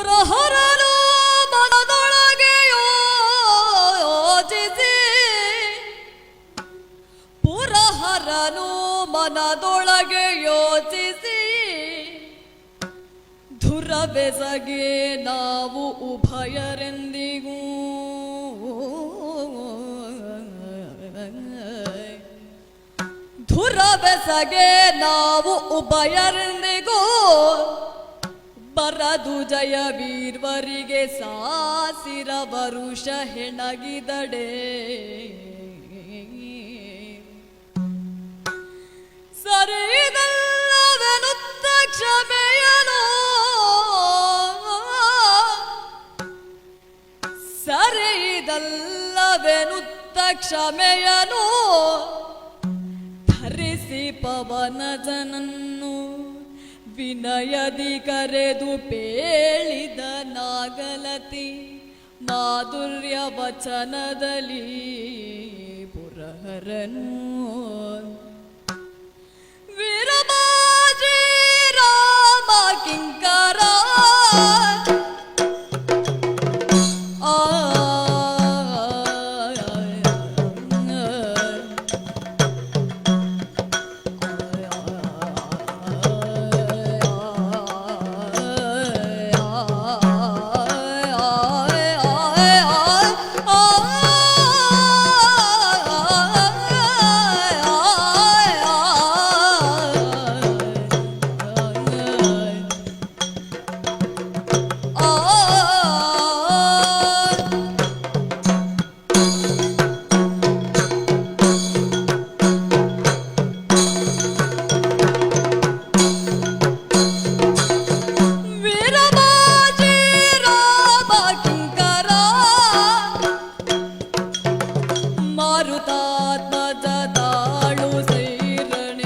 ಪುರಹರನು ಮನದೊಳಗೆ ಯೋಚಿಸಿ. ಪುರಹರನು ಮನದೊಳಗೆ ಯೋಚಿಸಿ. ಧುರಬೆಸಗೆ ನಾವು ಉಭಯರೆಂದಿಗೂ. ಧುರಬೆಸಗೆ ನಾವು ಉಭಯರೆಂದಿಗೂ. ಬರದು ಜಯ ವೀರ್ವರಿಗೆ ಸಾಸಿರ ವರುಷ ಹೆಣಗಿದಡೆ ಸರಿದಲ್ಲವೆನುತ್ತ ಕ್ಷಮೆಯನು? ಸರಿದಲ್ಲವೆನುತ್ತ ಕ್ಷಮೆಯನು? ಧರಿಸಿ ಪವನ ಜನನ್ನು. ವಿನಯದಿ ಕರೆದು ಪೇಳಿದ ನಾಗಲತಿ ಮಾಧುರ್ಯ ವಚನದಲ್ಲಿ ಪುರಹರನು त्माू सैरण।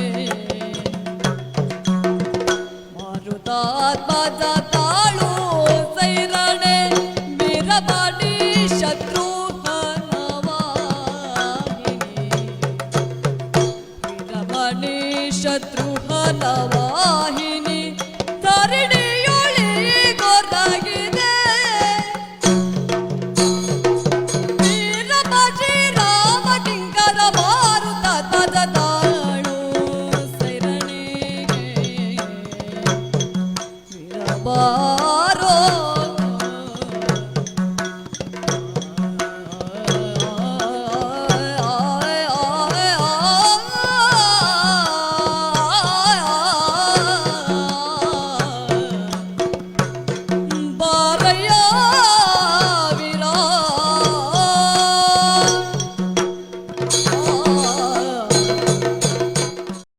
मरुतात्माणु सैरणे मिरामानि शत्रु शत्रु बना